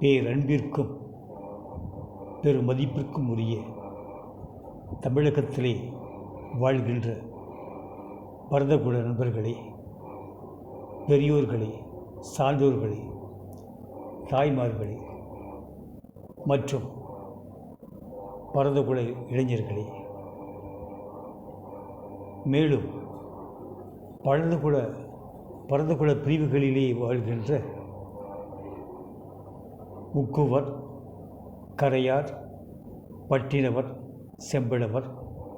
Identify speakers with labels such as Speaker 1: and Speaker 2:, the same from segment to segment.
Speaker 1: பேரன்பிற்கும் பெரும் மதிப்பிற்கும் உரிய தமிழகத்திலே வாழ்கின்ற பரதகுல நண்பர்களே பெரியோர்களே சான்றோர்களே தாய்மார்களே மற்றும் பரதகுல இளைஞர்களே மேலும் பரதகுல பரதகுல பிரிவுகளிலே வாழ்கின்ற உக்குவர் கரையார் பட்டினவர் செம்பிடவர்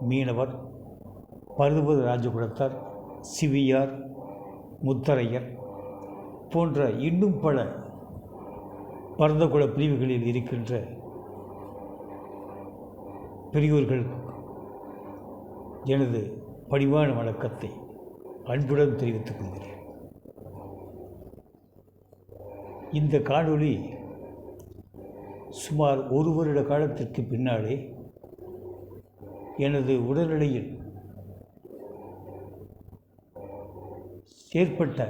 Speaker 1: மீனவர் பருவத ராஜகுலத்தார் சிவியார் முத்தரையர் போன்ற இன்னும் பல பரந்தகுல பிரிவுகளில் இருக்கின்ற பெரியோர்கள் எனது பணிவான வணக்கத்தை அன்புடன் தெரிவித்துக் கொள்கிறேன். இந்த காணொளி சுமார் ஒரு வருட காலத்திற்கு பின்னாலே எனது உடல்நிலையில் ஏற்பட்ட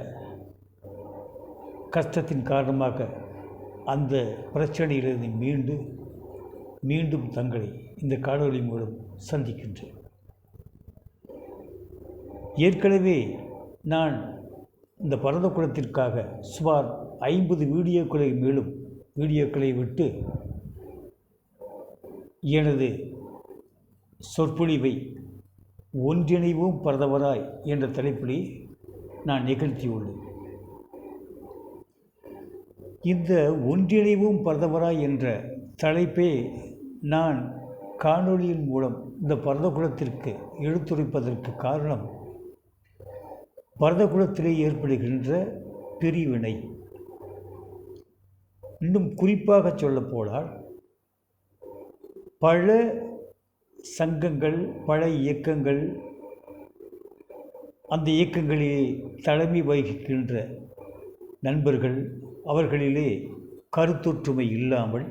Speaker 1: கஷ்டத்தின் காரணமாக அந்த பிரச்சனையிலிருந்து மீண்டு மீண்டும் தங்களை இந்த காணொலி மூலம் சந்திக்கின்றேன். ஏற்கனவே நான் இந்த பரதக்குளத்திற்காக சுமார் ஐம்பது வீடியோக்களை மேலும் வீடியோக்களை விட்டு எனது சொற்பொழிவை ஒன்றிணைவும் பரதவராய் என்ற தலைப்பில் நான் நிகழ்த்தியுள்ளேன். இந்த ஒன்றிணைவும் பரதவராய் என்ற தலைப்பே நான் காணொளியின் மூலம் இந்த பரதகுலத்திற்கு எடுத்துரைப்பதற்கு காரணம் பரதகுலத்திலே ஏற்படுகின்ற பிரிவினை. இன்னும் குறிப்பாக சொல்லப்போனால் பல சங்கங்கள் பல இயக்கங்கள் அந்த இயக்கங்களிலே தலைமை வகிக்கின்ற நண்பர்கள் அவர்களிலே கருத்தொற்றுமை இல்லாமல்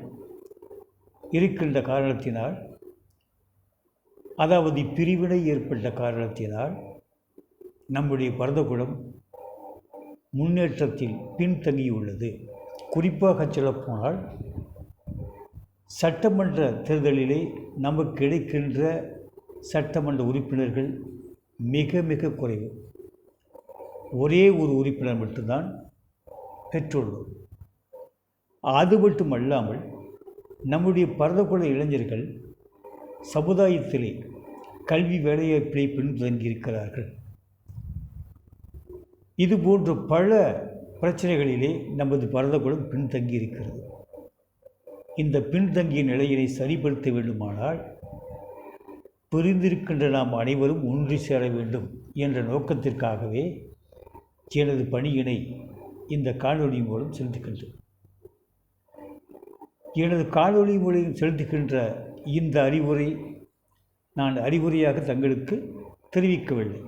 Speaker 1: இருக்கின்ற காரணத்தினால் அதாவது பிரிவினை ஏற்பட்ட காரணத்தினால் நம்முடைய பரதகுலம் முன்னேற்றத்தில் பின்தங்கியுள்ளது. குறிப்பாக சொல்லப்போனால் சட்டமன்ற தேர்தலிலே நமக்கு கிடைக்கின்ற சட்டமன்ற உறுப்பினர்கள் மிக மிக குறைவு. ஒரே ஒரு உறுப்பினர் மட்டும்தான் பெற்றுள்ளோம் அது மட்டுமல்லாமல் நம்முடைய பரதக்குல இளைஞர்கள் சமுதாயத்திலே கல்வி வேலைவாய்ப்பிலே பின்தங்கியிருக்கிறார்கள். இது போன்ற பல பிரச்சனைகளிலே நமது பரதகுலம் பின்தங்கி இருக்கிறது இந்த பின்தங்கிய நிலையினை சரிப்படுத்த வேண்டுமானால் பிரிந்திருக்கின்ற நாம் அனைவரும் ஒன்று சேர வேண்டும் என்ற நோக்கத்திற்காகவே எனது பணியினை இந்த காணொலி மூலம் செலுத்துகின்றேன். எனது காணொலி மூலம் செலுத்துகின்ற இந்த அறிவுரை நான் அறிவுரையாக தங்களுக்கு தெரிவிக்கவில்லை.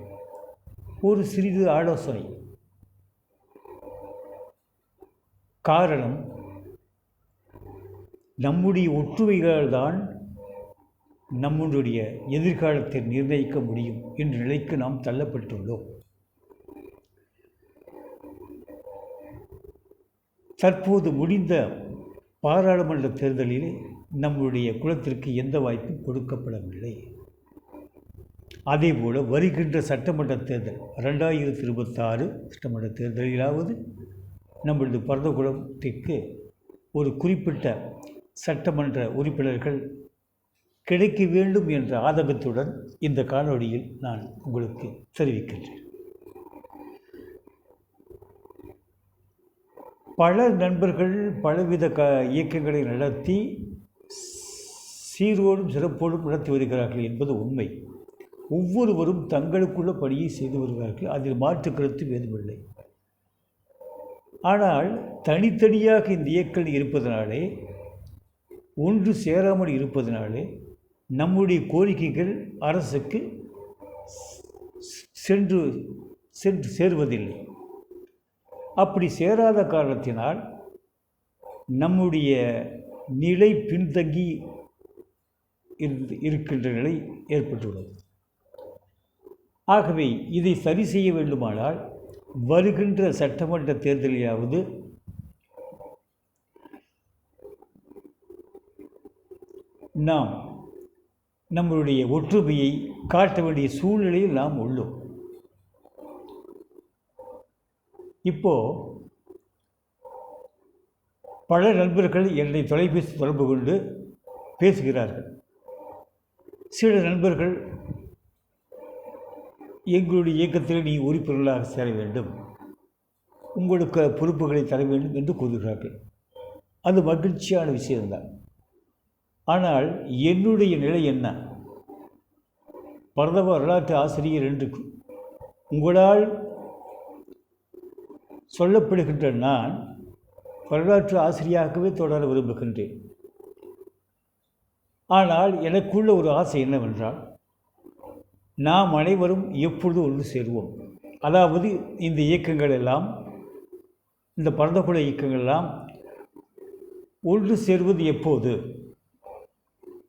Speaker 1: ஒரு சிறிது ஆலோசனை. காரணம் நம்முடைய ஒற்றுமைகளால் தான் நம்முடைய எதிர்காலத்தை நிர்ணயிக்க முடியும் என்ற நிலைக்கு நாம் தள்ளப்பட்டுள்ளோம். தற்போது முடிந்த பாராளுமன்ற தேர்தலில் நம்முடைய குலத்திற்கு எந்த வாய்ப்பும் கொடுக்கப்படவில்லை. அதேபோல் வருகின்ற சட்டமன்ற தேர்தல் ரெண்டாயிரத்தி இருபத்தாறு சட்டமன்ற தேர்தலிலாவது நம்மளது பரதகுலத்திற்கு ஒரு குறிப்பிட்ட சட்டமன்ற உறுப்பினர்கள் கிடைக்க வேண்டும் என்ற ஆதங்கத்துடன் இந்த காணொளியில் நான் உங்களுக்கு தெரிவிக்கின்றேன். பல நண்பர்கள் பலவித க இயக்கங்களை நடத்தி சீரோடும் சிறப்போடும் நடத்தி வருகிறார்கள் என்பது உண்மை. ஒவ்வொருவரும் தங்களுக்குள்ள பணியை செய்து வருகிறார்கள் அதில் மாற்று கருத்து வேதுமில்லை ஆனால் தனித்தனியாக இந்த இயக்கங்கள் இருப்பதனாலே ஒன்று சேராமல் இருப்பதனாலே நம்முடைய கோரிக்கைகள் அரசுக்கு சென்று சென்று சேருவதில்லை. அப்படி சேராத காரணத்தினால் நம்முடைய நிலை பின்தங்கி இருக்கின்ற நிலை ஏற்பட்டுள்ளது. ஆகவே இதை சரி செய்ய வேண்டுமானால் வருகின்ற சட்டமன்ற தேர்தலையாவது நாம் நம்மளுடைய ஒற்றுமையை காட்ட வேண்டிய சூழ்நிலையில் நாம் உள்ளோம். இப்போ பல நண்பர்கள் என்னை தொலைபேசி தொடர்பு கொண்டு பேசுகிறார்கள். சில நண்பர்கள் எங்களுடைய இயக்கத்தில் நீ உறுப்பினர்களாக சேர வேண்டும். உங்களுக்கு பொறுப்புகளை தர வேண்டும் என்று கூறுகிறார்கள். அது மகிழ்ச்சியான விஷயம்தான். ஆனால் என்னுடைய நிலை என்ன? பரதவ வரலாற்று ஆசிரியர் என்று உங்களால் சொல்லப்படுகின்ற நான் வரலாற்று ஆசிரியராகவே தொடர விரும்புகின்றேன். ஆனால் எனக்குள்ள ஒரு ஆசை என்னவென்றால் நாம் அனைவரும் எப்பொழுது ஒன்று சேருவோம்? அதாவது இந்த இயக்கங்கள் எல்லாம் இந்த பரந்தக்குல இயக்கங்கள் எல்லாம் ஒன்று சேர்வது எப்போது?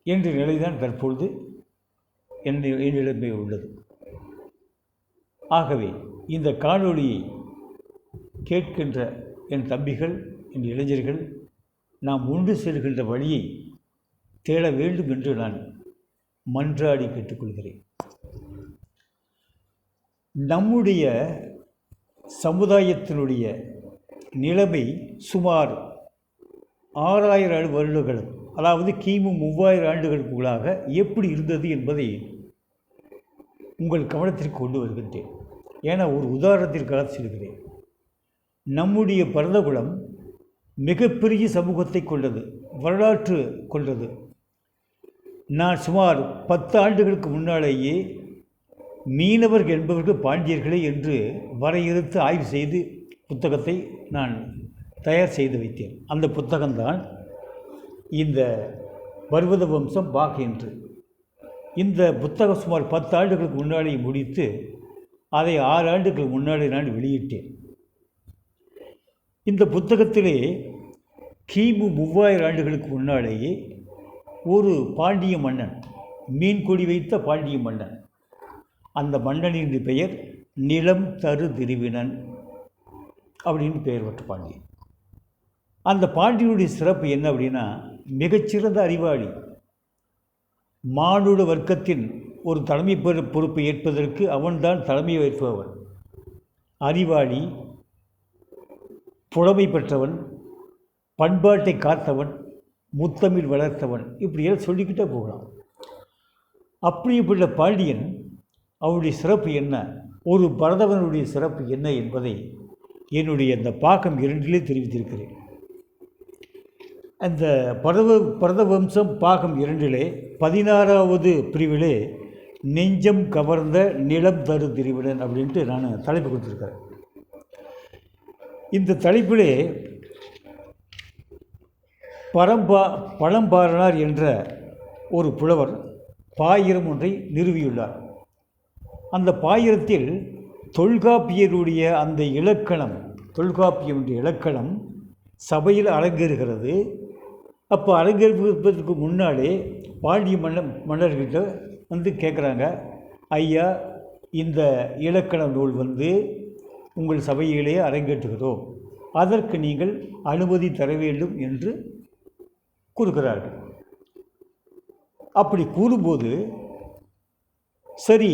Speaker 1: என்ற நிலைதான் தற்பொழுது என் என்னிடமே உள்ளது. ஆகவே இந்த காணொளியை கேட்கின்ற என் தம்பிகள் என் இளைஞர்கள் நாம் ஒன்று சேர்கின்ற வழியை தேட வேண்டும் என்று நான் மன்றாடி கேட்டுக்கொள்கிறேன். நம்முடைய சமுதாயத்தினுடைய நிலைமை சுமார் ஆறாயிரம் வருடங்கள் அதாவது கிமு மூவாயிரம் ஆண்டுகளுக்குள்ளாக எப்படி இருந்தது என்பதை உங்கள் கவனத்திற்கு கொண்டு வருகின்றேன். ஏன்னா ஒரு உதாரணத்திற்காக சொல்கிறேன். நம்முடைய பரதகுலம் மிகப்பெரிய சமூகத்தை கொண்டது வரலாற்று கொண்டது. நான் சுமார் பத்து ஆண்டுகளுக்கு முன்னாலேயே மீனவர்கள் என்பவர்கள் பாண்டியர்களே என்று வரையறுத்து ஆய்வு செய்து புத்தகத்தை நான் தயார் செய்து வைத்தேன். அந்த புத்தகம்தான் இந்த பர்வத வம்சம் பாக் என்று. இந்த புத்தகம் சுமார் பத்து ஆண்டுகளுக்கு முன்னாடி முடித்து அதை ஆறு ஆண்டுகளுக்கு முன்னாடி நான் வெளியிட்டேன். இந்த புத்தகத்திலே கிமு மூவாயிரம் ஆண்டுகளுக்கு முன்னாலேயே ஒரு பாண்டிய மன்னன் மீன்கொடி வைத்த பாண்டிய மன்னன் அந்த மன்னனின் பெயர் நிலம் தரு திருவினன் அப்படின்னு பெயர் பெற்ற பாண்டியன் அந்த பாண்டியனுடைய சிறப்பு என்ன அப்படின்னா மிகச்சிறந்த அறிவாளி. மானுட வர்க்கத்தின் ஒரு தலைமை பொறுப்பை ஏற்பதற்கு அவன்தான் தலைமை ஏற்பவன். அறிவாளி புலமை பெற்றவன் பண்பாட்டை காத்தவன் முத்தமிழ் வளர்த்தவன் இப்படியெல்லாம் சொல்லிக்கிட்டே போகலாம். அப்படிப்பட்ட பாண்டியன் அவருடைய சிறப்பு என்ன? ஒரு பரதவனுடைய சிறப்பு என்ன என்பதை என்னுடைய அந்த பாகம் இரண்டிலே தெரிவித்திருக்கிறேன். அந்த பரத பரத வம்சம் பாகம் இரண்டிலே பதினாறாவது பிரிவிலே நெஞ்சம் கவர்ந்த நிலம் தரு திரிவிடன் அப்படின்ட்டு நான் தலைப்பு கொடுத்துருக்கிறேன். இந்த தலைப்பிலே பரம்பா பழம்பாரனார் என்ற ஒரு புலவர் பாயிரம் ஒன்றை நிறுவியுள்ளார். அந்த பாயிரத்தில் தொல்காப்பியருடைய அந்த இலக்கணம் தொல்காப்பியனுடைய இலக்கணம் சபையில் அரங்கேறுகிறது. அப்போ அரங்கேற்பதற்கு முன்னாலே பாண்டிய மன்ன மன்னர்கிட்ட வந்து கேட்குறாங்க ஐயா இந்த இலக்கண நூல் வந்து உங்கள் சபையிலே அரங்கேற்றுகிறோம் அதற்கு நீங்கள் அனுமதி தர வேண்டும் என்று கூறுகிறார்கள். அப்படி கூறும்போது சரி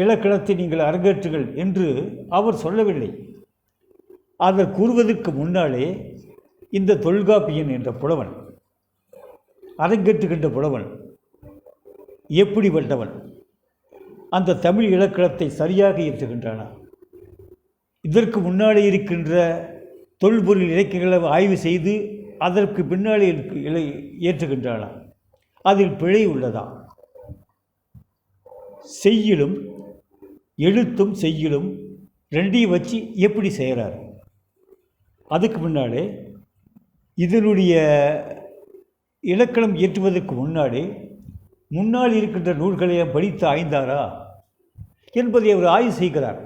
Speaker 1: இலக்கணத்தை நீங்கள் அரங்கேற்றுங்கள் என்று அவர் சொல்லவில்லை. அதை கூறுவதற்கு முன்னாலே இந்த தொல்காப்பியன் என்ற புலவன் அரங்கேற்றுகின்ற புலவன் எப்படிப்பட்டவன் அந்த தமிழ் இலக்கணத்தை சரியாக ஏற்றுகின்றானா? இதற்கு முன்னாலே இருக்கின்ற தொல்பொருள் இலக்கியங்களை ஆய்வு செய்து அதற்கு பின்னாலே ஏற்றுகின்றானா? அதில் பிழை உள்ளதா? செய்யிலும் எழுத்தும் செய்யலும் ரெண்டையும் வச்சு எப்படி செய்கிறார்? அதுக்கு முன்னாடி இதனுடைய இலக்கணம் இயற்றுவதற்கு முன்னாடி முன்னால் இருக்கின்ற நூல்களை படித்து ஆய்ந்தாரா என்பதை அவர் ஆய்வு செய்கிறார்.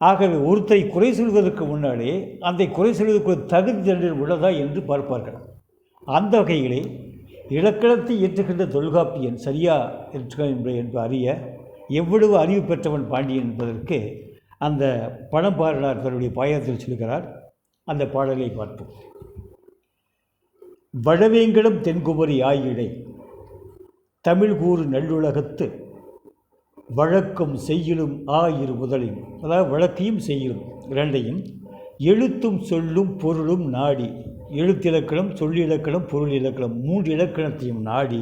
Speaker 1: ஆகவே ஒருத்தரை குறை சொல்வதற்கு முன்னாலே அந்த குறை சொல்வதற்கு தகுதி தண்டனை உள்ளதா என்று பார்ப்பார்கள். அந்த வகையிலே இலக்கணத்தை ஏற்றுகின்ற தொல்காப்பியன் சரியா என்று அறிய எவ்வளவு அறிவு பெற்றவன் பாண்டியன் என்பதற்கு அந்த பணம் பாடலார் தன்னுடைய பாயத்தில் சொல்கிறார் அந்த பாடலை பார்ப்போம். வடவேங்கடம் தென்குமரி ஆயிடை தமிழ் கூறு நல்லுலகத்து வழக்கும் செய்யலும் ஆயிரு முதலின் அதாவது வழக்கையும் செய்யலும் இரண்டையும் எழுத்தும் சொல்லும் பொருளும் நாடி எழுத்திலக்கணம் சொல்லிலக்கணம் பொருள் இலக்கணம் மூன்று இலக்கணத்தையும் நாடி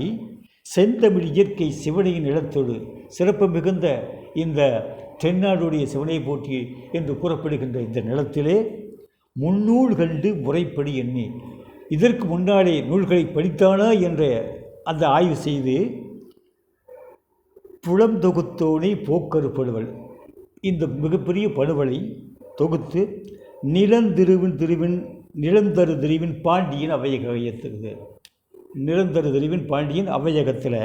Speaker 1: செந்தமிழ் இயற்கை சிவனையின் நிலத்தோடு சிறப்பு மிகுந்த இந்த தென்னாடுடைய சிவனை போற்றி என்று கூறப்படுகின்ற இந்த நிலத்திலே முன்னூல் கண்டு முறைப்படி எண்ணி இதற்கு முன்னாலே நூல்களை படித்தானா என்ற அந்த ஆய்வு செய்து புலம் தொகுத்தோனை போக்கருப்படுவள். இந்த மிகப்பெரிய படுவலை தொகுத்து நிலந்திருவின் திருவின் நிலந்தரு திருவின் பாண்டியன் அவையகத்துக்கு நிரந்தர திருவின் பாண்டியன் அவையகத்தில்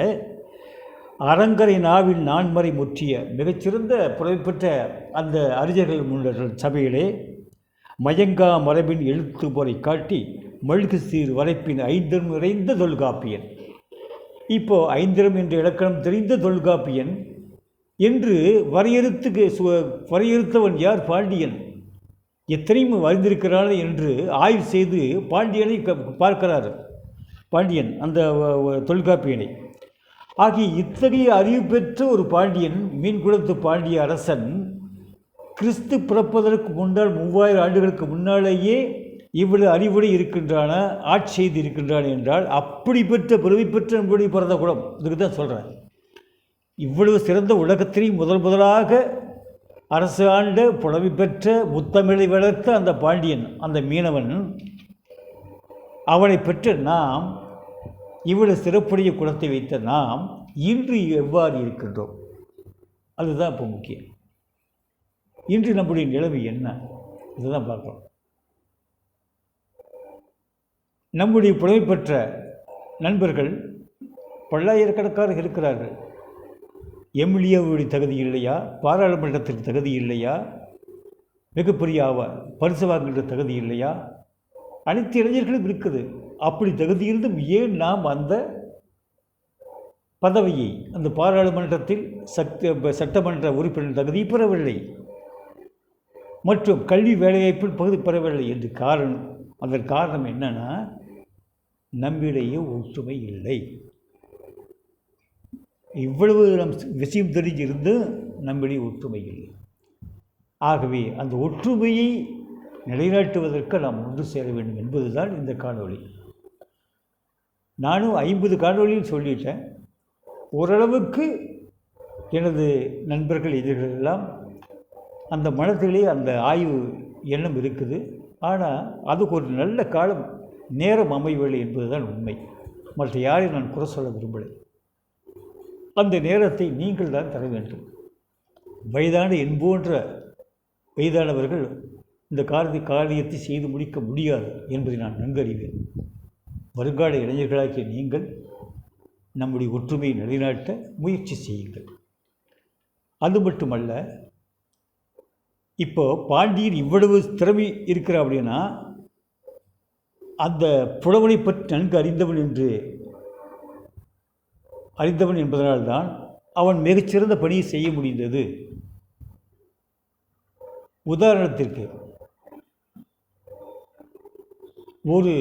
Speaker 1: அரங்கரை நாவின் நான்மறை முற்றிய மிகச்சிறந்த புகழ்பெற்ற அந்த அறிஞர்கள் முன்னர் சபையிலே மயங்கா மரபின் எழுத்து முறை காட்டி மல்கு சீர் வரைப்பின் ஐந்தரும் நிறைந்த தொல்காப்பியன். இப்போ ஐந்திரம் என்ற இலக்கணம் தெரிந்த தொல்காப்பியன் என்று வரையறுத்துக்கு சு வரையறுத்தவன் யார்? பாண்டியன். எத்தனையும் அறிந்திருக்கிறான் என்று ஆய்வு செய்து பாண்டியனை பார்க்கிறார் பாண்டியன் அந்த தொல்காப்பியனை. ஆகிய இத்தகைய அறிவு பெற்ற ஒரு பாண்டியன் மீன்குளத்து பாண்டிய அரசன் கிறிஸ்து பிறப்பதற்கு முன்னால் மூவாயிரம் ஆண்டுகளுக்கு முன்னாலேயே இவ்வளவு அறிவுரை இருக்கின்றான ஆட்சி செய்து இருக்கின்றான் என்றால் அப்படி பெற்ற பிறவி பெற்ற நம்முடைய பிறந்த குலம். இதுக்கு தான் சொல்கிறேன் இவ்வளவு சிறந்த உலகத்திலேயும் முதல் முதலாக அரசு ஆண்ட புலவி பெற்ற முத்தமிழை வளர்த்த அந்த பாண்டியன் அந்த மீனவன் அவனை பெற்ற நாம் இவ்வளவு சிறப்புடைய குலத்தை வைத்த நாம் இன்று எவ்வாறு இருக்கின்றோம்? அதுதான் இப்போ முக்கியம். இன்று நம்முடைய நிலைமை என்ன? இதுதான் பார்க்குறோம் நம்முடைய புலமைப்பெற்ற நண்பர்கள் பல்லாயிரக்கணக்காக இருக்கிறார்கள். எம்எல்ஏவுடைய தகுதி இல்லையா? பாராளுமன்றத்திற்கு தகுதி இல்லையா? மிகப்பெரிய ஆவா பரிசு வாங்குகின்ற தகுதி இல்லையா? அனைத்து இளைஞர்களும் இருக்குது. அப்படி தகுதி இருந்தும் ஏன் நாம் அந்த பதவியை அந்த பாராளுமன்றத்தில் சட்ட சட்டமன்ற உறுப்பினர் தகுதி பெறவில்லை. மற்றும் கல்வி வேலைவாய்ப்பில் பகுதி பெறவில்லை. என்று காரணம் அதன் காரணம் என்னன்னா நம்மிடையே ஒற்றுமை இல்லை. இவ்வளவு நம் விஷயம் தெரிஞ்சிருந்து நம்மிடையே ஒற்றுமை இல்லை. ஆகவே அந்த ஒற்றுமையை நிலைநாட்டுவதற்கு நாம் ஒன்று சேர வேண்டும் என்பதுதான் இந்த காணொளி. நானும் ஐம்பது காணொளியில் சொல்லிட்டேன். ஓரளவுக்கு எனது நண்பர்கள் எதிர்கள் அந்த மனத்திலே அந்த ஆய்வு எண்ணம் இருக்குது. ஆனால் அதுக்கு ஒரு நல்ல காலம் நேரம் அமையவில்லை என்பதுதான் உண்மை. மற்ற யாரையும் நான் குறை சொல்ல விரும்பலை. அந்த நேரத்தை நீங்கள் தான் தர வேண்டும். வயதான என் போன்ற வயதானவர்கள் இந்த காரிய காரியத்தை செய்து முடிக்க முடியாது என்பதை நான் நன்கறிவேன். வருங்கால இளைஞர்களாகிய நீங்கள் நம்முடைய ஒற்றுமையை நிலைநாட்ட முயற்சி செய்யுங்கள். அது மட்டுமல்ல இப்போ பாண்டியன் இவ்வளவு திறமை இருக்கிற அப்படின்னா அந்த புலவனை பற்றி நன்கு அறிந்தவன் என்று அறிந்தவன் என்பதனால்தான் அவன் மிகச்சிறந்த பணியை செய்ய முடிந்தது. உதாரணத்திற்கு ஒரு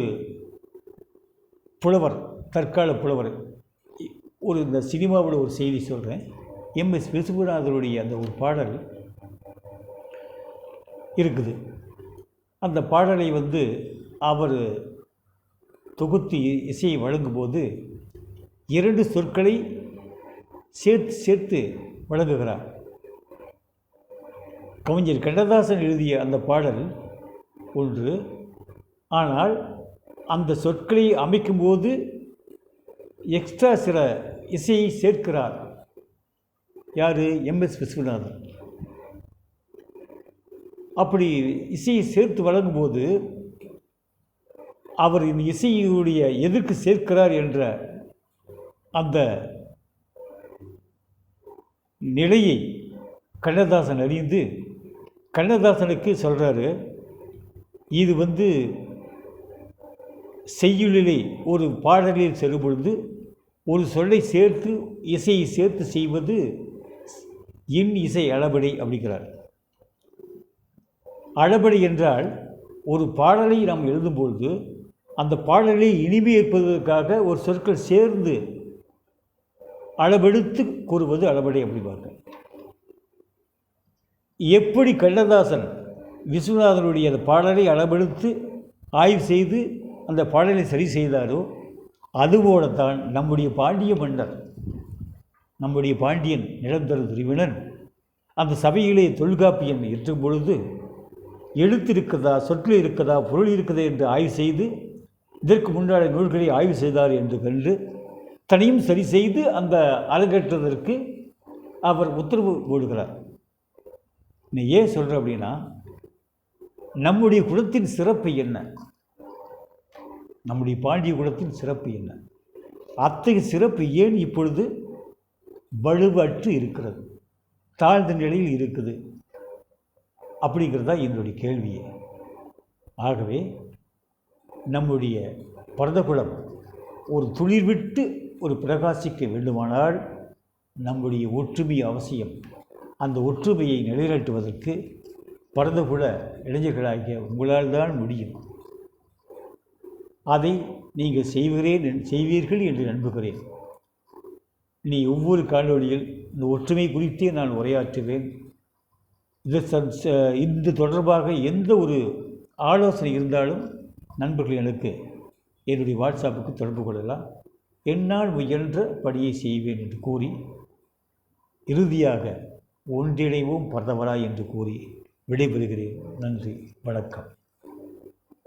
Speaker 1: புலவர் தற்கால புலவர். ஒரு இந்த சினிமாவில் ஒரு செய்தி சொல்கிறேன் எம்எஸ் விசுவநாதருடைய அந்த ஒரு பாடல் இருக்குது. அந்த பாடலை வந்து அவர் தொகுத்து இ- இசையை வழங்கும்போது இரண்டு சொற்களை சேர்த்து சேர்த்து வழங்குகிறார். கவிஞர் கண்ணதாசன் எழுதிய அந்த பாடல் ஒன்று ஆனால் அந்த சொற்களை அமைக்கும்போது எக்ஸ்ட்ரா சில இசையை சேர்க்கிறார். யார்? M S Viswanathan. அப்படி இசையை சேர்த்து வழங்கும்போது அவர் இந்த இசையுடைய எதற்கு சேர்க்கிறார் என்ற அந்த நிலையை கண்ணதாசன் அறிந்து கண்ணதாசனுக்கு சொல்கிறாரு இது வந்து செய்யுளிலே ஒரு பாடலில் செல்லும்பொழுது ஒரு சொல்லை சேர்த்து இசையை சேர்த்து செய்வது இன் இசை அளபடை அப்படிங்கிறார். அளபடை என்றால் ஒரு பாடலை நாம் எழுதும்பொழுது அந்த பாடலை இனிமையேற்பதற்காக ஒரு சொற்கள் சேர்ந்து அளவெடுத்து கூறுவது அளபடி அப்படிவாங்க எப்படி கண்ணதாசன் விஸ்வநாதனுடைய அந்த பாடலை அளவெடுத்து ஆய்வு செய்து அந்த பாடலை சரி செய்தாரோ அதுபோலத்தான் நம்முடைய பாண்டிய மன்னர் நம்முடைய பாண்டியன் நிரந்தர துரிவினன் அந்த சபையிலே தொல்காப்பியன் இருக்கும் பொழுது எழுத்து இருக்கிறதா சொற்கள் இருக்கதா பொருள் இருக்கிறதா என்று ஆய்வு செய்து இதற்கு முன்னாடி நூல்களை ஆய்வு செய்தார் என்று கண்டு தனியும் சரி செய்து அந்த அரங்கேற்றதற்கு அவர் உத்தரவு போடுகிறார். நீ ஏன் சொல்கிற அப்படின்னா நம்முடைய குலத்தின் சிறப்பு என்ன? நம்முடைய பாண்டிய குலத்தின் சிறப்பு என்ன? அத்தகைய சிறப்பு ஏன் இப்பொழுது வலுவற்று இருக்கிறது? தாழ்ந்த நிலையில் இருக்குது அப்படிங்கிறது தான் என்னுடைய கேள்வியே. ஆகவே நம்முடைய பரதகுலம் ஒரு துளிர் விட்டு ஒரு பிரகாசிக்க வேண்டுமானால் நம்முடைய ஒற்றுமை அவசியம். அந்த ஒற்றுமையை நிலைநாட்டுவதற்கு பரதகுல இளைஞர்களாகிய உங்களால் தான் முடியும். அதை நீங்கள் செய்கிறேன் செய்வீர்கள் என்று நம்புகிறேன். நீ ஒவ்வொரு காணொளியில் இந்த ஒற்றுமை குறித்தே நான் உரையாற்றுவேன். இது இந்த தொடர்பாக எந்த ஒரு ஆலோசனை இருந்தாலும் நண்பர்கள் எனக்கு என்னுடைய வாட்ஸ்அப்புக்கு தொடர்பு கொள்ளலாம். என்னால் முயன்ற படியை செய்வேன் என்று கூறி இறுதியாக ஒன்றிணைவோம் பரதவரா என்று கூறி விடைபெறுகிறேன். நன்றி வணக்கம்.